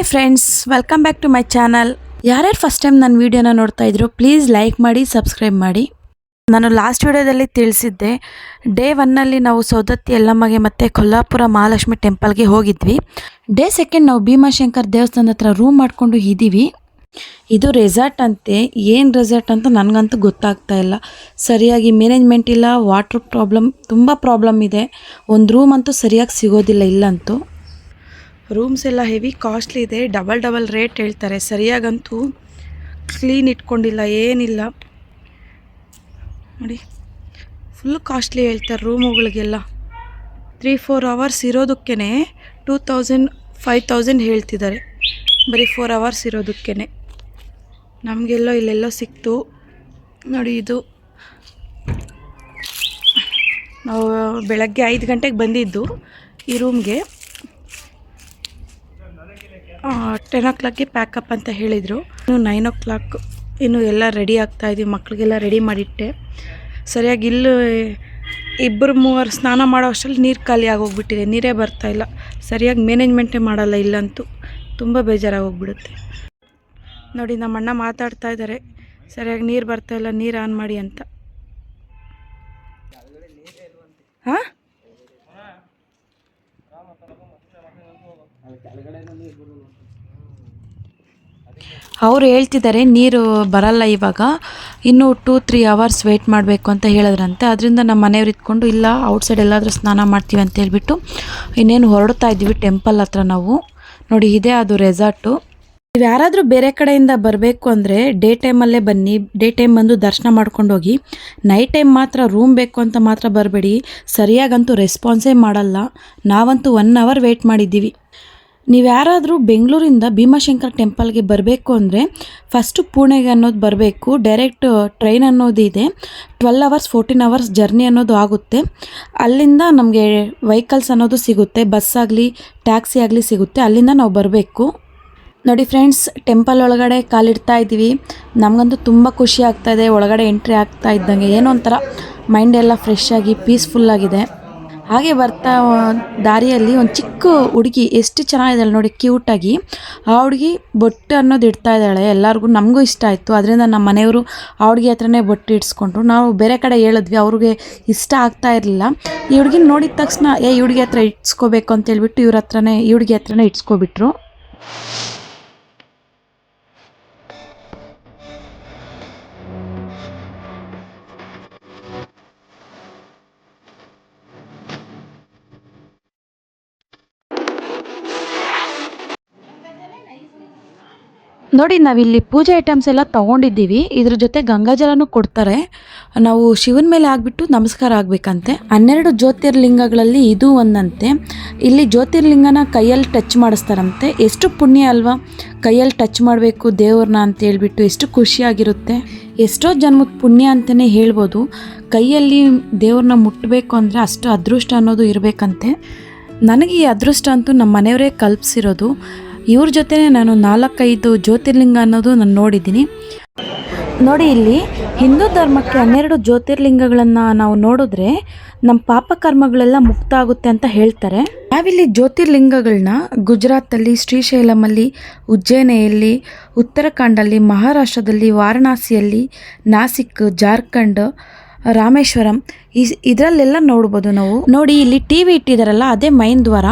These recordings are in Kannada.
Hi friends welcome back to my channel ಯಾರ್ಯಾರು ಫಸ್ಟ್ ಟೈಮ್ ನನ್ನ ವೀಡಿಯೋನ ನೋಡ್ತಾ ಇದ್ರು ಪ್ಲೀಸ್ ಲೈಕ್ ಮಾಡಿ ಸಬ್ಸ್ಕ್ರೈಬ್ ಮಾಡಿ. ನಾನು ಲಾಸ್ಟ್ ವಿಡಿಯೋದಲ್ಲಿ ತಿಳಿಸಿದ್ದೆ ಡೇ ಒನ್ನಲ್ಲಿ ನಾವು ಸೌದತ್ತಿ ಯಲ್ಲಮ್ಮಗೆ ಮತ್ತು ಕೊಲ್ಲಾಪುರ ಮಹಾಲಕ್ಷ್ಮಿ ಟೆಂಪಲ್ಗೆ ಹೋಗಿದ್ವಿ. ಡೇ ಸೆಕೆಂಡ್ ನಾವು ಭೀಮಾಶಂಕರ್ ದೇವಸ್ಥಾನದ ಹತ್ರ ರೂಮ್ ಮಾಡಿಕೊಂಡು ಇದ್ದೀವಿ. ಇದು ರೆಸಾರ್ಟ್ ಅಂತೆ. ಏನು ರೆಸಾರ್ಟ್ ಅಂತ ನನಗಂತೂ ಗೊತ್ತಾಗ್ತಾ ಇಲ್ಲ. ಸರಿಯಾಗಿ ಮ್ಯಾನೇಜ್ಮೆಂಟ್ ಇಲ್ಲ ವಾಟ್ರ್ ಪ್ರಾಬ್ಲಮ್ ತುಂಬ ಪ್ರಾಬ್ಲಮ್ ಇದೆ. ಒಂದು ರೂಮ್ ಅಂತೂ ಸರಿಯಾಗಿ ಸಿಗೋದಿಲ್ಲ ಇಲ್ಲಂತೂ. ರೂಮ್ಸ್ ಎಲ್ಲ ಹೆವಿ ಕಾಸ್ಟ್ಲಿ ಇದೆ. ಡಬಲ್ ಡಬಲ್ ರೇಟ್ ಹೇಳ್ತಾರೆ. ಸರಿಯಾಗಂತೂ ಕ್ಲೀನ್ ಇಟ್ಕೊಂಡಿಲ್ಲ, ಏನಿಲ್ಲ. ನೋಡಿ ಫುಲ್ ಕಾಸ್ಟ್ಲಿ ಹೇಳ್ತಾರೆ ರೂಮುಗಳಿಗೆಲ್ಲ. ತ್ರೀ ಫೋರ್ ಅವರ್ಸ್ ಇರೋದಕ್ಕೇ ಟೂ ತೌಸಂಡ್ ಫೈವ್ ತೌಸಂಡ್ ಹೇಳ್ತಿದ್ದಾರೆ. ಬರೀ ಫೋರ್ ಅವರ್ಸ್ ಇರೋದಕ್ಕೇ ನಮಗೆಲ್ಲೋ ಇಲ್ಲೆಲ್ಲೋ ಸಿಕ್ತು. ನೋಡಿ, ಇದು ನಾವು ಬೆಳಗ್ಗೆ ಐದು ಗಂಟೆಗೆ ಬಂದಿದ್ದು ಈ ರೂಮ್ಗೆ ಟೆನ್ ಓ ಕ್ಲಾಕ್ಗೆ ಪ್ಯಾಕಪ್ ಅಂತ ಹೇಳಿದರು. ಇನ್ನು ನೈನ್ ಓ ಕ್ಲಾಕ್ ಇನ್ನು ಎಲ್ಲ ರೆಡಿ ಆಗ್ತಾ ಇದೀವಿ ಮಕ್ಕಳಿಗೆಲ್ಲ ರೆಡಿ ಮಾಡಿಟ್ಟೆ. ಸರಿಯಾಗಿ ಇಲ್ಲಿ ಇಬ್ಬರು ಮೂವರು ಸ್ನಾನ ಮಾಡೋ ಅಷ್ಟರಲ್ಲಿ ನೀರು ಖಾಲಿ ಆಗೋಗ್ಬಿಟ್ಟಿದೆ, ನೀರೇ ಇಲ್ಲ. ಸರಿಯಾಗಿ ಮ್ಯಾನೇಜ್ಮೆಂಟೇ ಮಾಡಲ್ಲ ಇಲ್ಲಂತೂ ತುಂಬ ಬೇಜಾರಾಗೋಗ್ಬಿಡುತ್ತೆ. ನೋಡಿ, ನಮ್ಮ ಅಣ್ಣ ಮಾತಾಡ್ತಾ ಇದ್ದಾರೆ. ಸರಿಯಾಗಿ ನೀರು ಬರ್ತಾ ಇಲ್ಲ, ನೀರು ಆನ್ ಮಾಡಿ ಅಂತ. ಹಾಂ? ಅವ್ರು ಹೇಳ್ತಿದ್ದಾರೆ, ನೀರು ಬರಲ್ಲ ಇವಾಗ. ಇನ್ನೂ ಟೂ ತ್ರೀ ಅವರ್ಸ್ ವೆಯ್ಟ್ ಮಾಡಬೇಕು ಅಂತ ಹೇಳಿದ್ರಂತೆ. ಅದರಿಂದ ನಮ್ಮ ಮನೆಯವ್ರು ಇದ್ಕೊಂಡು, ಇಲ್ಲ ಔಟ್ಸೈಡ್ ಎಲ್ಲಾದರೂ ಸ್ನಾನ ಮಾಡ್ತೀವಿ ಅಂತ ಹೇಳ್ಬಿಟ್ಟು ಇನ್ನೇನು ಹೊರಡ್ತಾ ಇದ್ದೀವಿ ಟೆಂಪಲ್ ಹತ್ರ ನಾವು. ನೋಡಿ, ಇದೇ ಅದು ರೆಸಾರ್ಟು ನೀವು ಯಾರಾದರೂ ಬೇರೆ ಕಡೆಯಿಂದ ಬರಬೇಕು ಅಂದರೆ ಡೇ ಟೈಮಲ್ಲೇ ಬನ್ನಿ. ಡೇ ಟೈಮ್ ಬಂದು ದರ್ಶನ ಮಾಡ್ಕೊಂಡು ಹೋಗಿ. ನೈಟ್ ಟೈಮ್ ಮಾತ್ರ ರೂಮ್ ಬೇಕು ಅಂತ ಮಾತ್ರ ಬರಬೇಡಿ. ಸರಿಯಾಗಂತೂ ರೆಸ್ಪಾನ್ಸೇ ಮಾಡಲ್ಲ. ನಾವಂತೂ ಒನ್ ಅವರ್ ವೆಯ್ಟ್ ಮಾಡಿದ್ದೀವಿ. ನೀವು ಯಾರಾದರೂ ಬೆಂಗಳೂರಿಂದ ಭೀಮಾಶಂಕರ್ ಟೆಂಪಲ್ಗೆ ಬರಬೇಕು ಅಂದರೆ ಫಸ್ಟು ಪುಣೆಗೆ ಅನ್ನೋದು ಬರಬೇಕು ಡೈರೆಕ್ಟ್ ಟ್ರೈನ್ ಅನ್ನೋದು ಇದೆ. Twelve hours fourteen hours journey ಅನ್ನೋದು ಆಗುತ್ತೆ. ಅಲ್ಲಿಂದ ನಮಗೆ ವೆಹಿಕಲ್ಸ್ ಅನ್ನೋದು ಸಿಗುತ್ತೆ ಬಸ್ ಆಗಲಿ ಟ್ಯಾಕ್ಸಿ ಆಗಲಿ ಸಿಗುತ್ತೆ, ಅಲ್ಲಿಂದ ನಾವು ಬರಬೇಕು. ನೋಡಿ ಫ್ರೆಂಡ್ಸ್ ಟೆಂಪಲ್ ಒಳಗಡೆ ಕಾಲಿಡ್ತಾ ಇದ್ದೀವಿ ನಮಗಂತೂ ತುಂಬ ಖುಷಿ ಆಗ್ತಾ ಇದೆ, ಒಳಗಡೆ ಎಂಟ್ರಿ ಆಗ್ತಾ ಇದ್ದಂಗೆ. ಏನೋ ಒಂಥರ ಮೈಂಡ್ ಎಲ್ಲ ಫ್ರೆಶ್ ಆಗಿ ಪೀಸ್ಫುಲ್ ಆಗಿದೆ. ಹಾಗೆ ಬರ್ತಾ ದಾರಿಯಲ್ಲಿ ಒಂದು ಚಿಕ್ಕ ಹುಡುಗಿ ಎಷ್ಟು ಚೆನ್ನಾಗಿದ್ದಾಳೆ ನೋಡಿ ಕ್ಯೂಟಾಗಿ ಆ ಹುಡುಗಿ ಬೊಟ್ಟು ಅನ್ನೋದು ಇಡ್ತಾ ಇದ್ದಾಳೆ, ಎಲ್ಲರಿಗೂ ನಮಗೂ ಇಷ್ಟ ಆಯಿತು. ಅದರಿಂದ ನಮ್ಮ ಮನೆಯವರು ಆ ಹುಡುಗಿ ಹತ್ರನೇ ಬೊಟ್ಟು ಇಡ್ಸ್ಕೊಂಡ್ರು. ನಾವು ಬೇರೆ ಕಡೆ ಹೇಳಿದ್ವಿ, ಅವ್ರಿಗೆ ಇಷ್ಟ ಆಗ್ತಾ ಇರಲಿಲ್ಲ. ಈ ಹುಡುಗಿನ ನೋಡಿದ ತಕ್ಷಣ, ಏ, ಈ ಹುಡುಗಿ ಹತ್ರ ಇಟ್ಸ್ಕೋಬೇಕು ಅಂತೇಳ್ಬಿಟ್ಟು ಇವ್ರ ಹತ್ರನೇ, ಈ ಹುಡುಗಿ ಹತ್ರನೇ ಇಟ್ಸ್ಕೊಬಿಟ್ರು ನೋಡಿ, ನಾವಿಲ್ಲಿ ಪೂಜೆ ಐಟಮ್ಸ್ ಎಲ್ಲ ತೊಗೊಂಡಿದ್ದೀವಿ. ಇದ್ರ ಜೊತೆ ಗಂಗಾಜಲನೂ ಕೊಡ್ತಾರೆ. ನಾವು ಶಿವನ ಮೇಲೆ ಆಗಿಬಿಟ್ಟು ನಮಸ್ಕಾರ ಆಗಬೇಕಂತೆ. ಹನ್ನೆರಡು ಜ್ಯೋತಿರ್ಲಿಂಗಗಳಲ್ಲಿ ಇದು ಒಂದಂತೆ. ಇಲ್ಲಿ ಜ್ಯೋತಿರ್ಲಿಂಗನ ಕೈಯಲ್ಲಿ ಟಚ್ ಮಾಡಿಸ್ತಾರಂತೆ. ಎಷ್ಟು ಪುಣ್ಯ ಅಲ್ವಾ? ಕೈಯಲ್ಲಿ ಟಚ್ ಮಾಡಬೇಕು ದೇವ್ರನ್ನ ಅಂತ ಹೇಳ್ಬಿಟ್ಟು ಎಷ್ಟು ಖುಷಿಯಾಗಿರುತ್ತೆ. ಎಷ್ಟೋ ಜನ್ಮದ ಪುಣ್ಯ ಅಂತಲೇ ಹೇಳ್ಬೋದು. ಕೈಯಲ್ಲಿ ದೇವ್ರನ್ನ ಮುಟ್ಟಬೇಕು ಅಂದರೆ ಅಷ್ಟು ಅದೃಷ್ಟ ಅನ್ನೋದು ಇರಬೇಕಂತೆ. ನನಗೆ ಈ ಅದೃಷ್ಟ ಅಂತೂ ನಮ್ಮ ಮನೆಯವರೇ ಕಲ್ಪಿಸಿರೋದು. ಇವ್ರ ಜೊತೆನೇ ನಾನು ನಾಲ್ಕೈದು ಜ್ಯೋತಿರ್ಲಿಂಗ ಅನ್ನೋದು ನಾನು ನೋಡಿದ್ದೀನಿ. ನೋಡಿ ಇಲ್ಲಿ, ಹಿಂದೂ ಧರ್ಮಕ್ಕೆ ಹನ್ನೆರಡು ಜ್ಯೋತಿರ್ಲಿಂಗಗಳನ್ನು ನಾವು ನೋಡಿದ್ರೆ ನಮ್ಮ ಪಾಪ ಕರ್ಮಗಳೆಲ್ಲ ಮುಕ್ತ ಆಗುತ್ತೆ ಅಂತ ಹೇಳ್ತಾರೆ. ನಾವಿಲ್ಲಿ ಜ್ಯೋತಿರ್ಲಿಂಗಗಳನ್ನ ಗುಜರಾತಲ್ಲಿ, ಶ್ರೀಶೈಲಮಲ್ಲಿ, ಉಜ್ಜಯಿನಿಯಲ್ಲಿ, ಉತ್ತರಾಖಂಡಲ್ಲಿ, ಮಹಾರಾಷ್ಟ್ರದಲ್ಲಿ, ವಾರಣಾಸಿಯಲ್ಲಿ, ನಾಸಿಕ್, ಜಾರ್ಖಂಡ್ ರಾಮೇಶ್ವರಂ, ಈ ಇದರಲ್ಲೆಲ್ಲ ನೋಡ್ಬೋದು ನಾವು. ನೋಡಿ, ಇಲ್ಲಿ ಟಿ ವಿ ಇಟ್ಟಿದಾರಲ್ಲ, ಅದೇ ಮೈನ್ ದ್ವಾರ.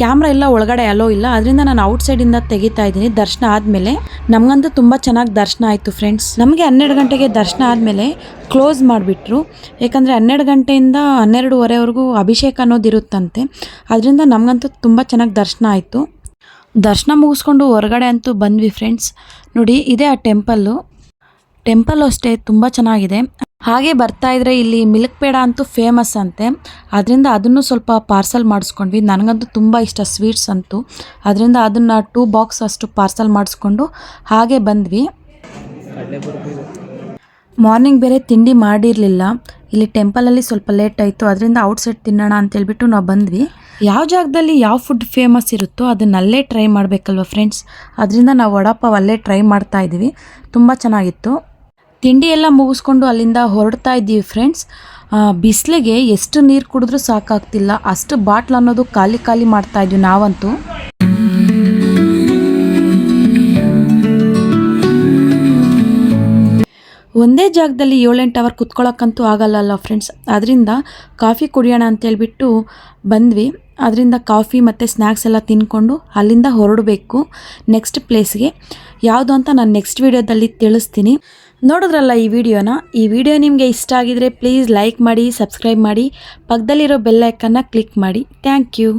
ಕ್ಯಾಮ್ರಾ ಎಲ್ಲ ಒಳಗಡೆ ಅಲೋ ಇಲ್ಲ. ಅದರಿಂದ ನಾನು ಔಟ್ಸೈಡಿಂದ ತೆಗಿತಾ ಇದ್ದೀನಿ, ದರ್ಶನ ಆದಮೇಲೆ. ನಮಗಂತೂ ತುಂಬ ಚೆನ್ನಾಗಿ ದರ್ಶನ ಆಯಿತು ಫ್ರೆಂಡ್ಸ್ ನಮಗೆ ಹನ್ನೆರಡು ಗಂಟೆಗೆ ದರ್ಶನ ಆದಮೇಲೆ ಕ್ಲೋಸ್ ಮಾಡಿಬಿಟ್ರು. ಯಾಕಂದರೆ ಹನ್ನೆರಡು ಗಂಟೆಯಿಂದ ಹನ್ನೆರಡುವರೆವರೆಗೂ ಅಭಿಷೇಕ ಅನ್ನೋದು ಇರುತ್ತಂತೆ. ಅದರಿಂದ ನಮಗಂತೂ ತುಂಬ ಚೆನ್ನಾಗಿ ದರ್ಶನ ಆಯಿತು. ದರ್ಶನ ಮುಗಿಸ್ಕೊಂಡು ಹೊರಗಡೆ ಅಂತೂ ಬಂದ್ವಿ ಫ್ರೆಂಡ್ಸ್ ನೋಡಿ, ಇದೇ ಆ ಟೆಂಪಲ್ಲು ಟೆಂಪಲ್ಲು ಅಷ್ಟೇ, ತುಂಬ ಚೆನ್ನಾಗಿದೆ. ಹಾಗೆ ಬರ್ತಾ ಇದ್ರೆ ಇಲ್ಲಿ ಮಿಲ್ಕ್ ಪೇಡ ಅಂತೂ ಫೇಮಸ್ ಅಂತೆ. ಅದರಿಂದ ಅದನ್ನು ಸ್ವಲ್ಪ ಪಾರ್ಸಲ್ ಮಾಡಿಸ್ಕೊಂಡ್ವಿ. ನನಗಂತೂ ತುಂಬ ಇಷ್ಟ ಸ್ವೀಟ್ಸ್ ಅಂತೂ. ಅದರಿಂದ ಅದನ್ನು ಟೂ ಬಾಕ್ಸ್ ಅಷ್ಟು ಪಾರ್ಸಲ್ ಮಾಡಿಸ್ಕೊಂಡು ಹಾಗೆ ಬಂದ್ವಿ. ಮಾರ್ನಿಂಗ್ ಬೇರೆ ತಿಂಡಿ ಮಾಡಿರಲಿಲ್ಲ. ಇಲ್ಲಿ ಟೆಂಪಲಲ್ಲಿ ಸ್ವಲ್ಪ ಲೇಟ್ ಆಯಿತು. ಅದರಿಂದ ಔಟ್ಸೈಡ್ ತಿನ್ನೋಣ ಅಂತ ಹೇಳ್ಬಿಟ್ಟು ನಾವು ಬಂದ್ವಿ. ಯಾವ ಜಾಗದಲ್ಲಿ ಯಾವ ಫುಡ್ ಫೇಮಸ್ ಇರುತ್ತೋ ಅದನ್ನ ಅಲ್ಲೇ ಟ್ರೈ ಮಾಡಬೇಕಲ್ವ ಫ್ರೆಂಡ್ಸ್ ಅದರಿಂದ ನಾವು ವಡಾಪಾವ್ ಅಲ್ಲೇ ಟ್ರೈ ಮಾಡ್ತಾ ಇದ್ದೀವಿ ತುಂಬ ಚೆನ್ನಾಗಿತ್ತು. ತಿಂಡಿ ಎಲ್ಲ ಮುಗಿಸ್ಕೊಂಡು ಅಲ್ಲಿಂದ ಹೊರಡ್ತಾ ಇದ್ದೀವಿ ಫ್ರೆಂಡ್ಸ್ ಬಿಸಿಲಿಗೆ ಎಷ್ಟು ನೀರು ಕುಡಿದ್ರು ಸಾಕಾಗ್ತಿಲ್ಲ. ಅಷ್ಟು ಬಾಟ್ಲ್ ಅನ್ನೋದು ಖಾಲಿ ಖಾಲಿ ಮಾಡ್ತಾ ಇದ್ವಿ ನಾವಂತೂ. ಒಂದೇ ಜಾಗದಲ್ಲಿ ಏಳೆಂಟು ಅವರ್ ಕುತ್ಕೊಳ್ಳೋಕ್ಕಂತೂ ಆಗಲ್ಲಲ್ಲ ಫ್ರೆಂಡ್ಸ್ ಅದರಿಂದ ಕಾಫಿ ಕುಡಿಯೋಣ ಅಂತೇಳ್ಬಿಟ್ಟು ಬಂದ್ವಿ. ಅದರಿಂದ ಕಾಫಿ ಮತ್ತು ಸ್ನ್ಯಾಕ್ಸ್ ಎಲ್ಲ ತಿನ್ಕೊಂಡು ಅಲ್ಲಿಂದ ಹೊರಡಬೇಕು ನೆಕ್ಸ್ಟ್ ಪ್ಲೇಸ್ಗೆ ಯಾವುದು ಅಂತ ನಾನು ನೆಕ್ಸ್ಟ್ ವೀಡಿಯೋದಲ್ಲಿ ತಿಳಿಸ್ತೀನಿ. ನೋಡಿದ್ರಲ್ಲ ಈ ವಿಡಿಯೋನ? ಈ ವಿಡಿಯೋ ನಿಮಗೆ ಇಷ್ಟ ಆಗಿದರೆ ಪ್ಲೀಸ್ ಲೈಕ್ ಮಾಡಿ ಸಬ್ಸ್ಕ್ರೈಬ್ ಮಾಡಿ, ಪಕ್ಕದಲ್ಲಿರೋ ಬೆಲ್ ಐಕನ್ನ ಕ್ಲಿಕ್ ಮಾಡಿ. Thank you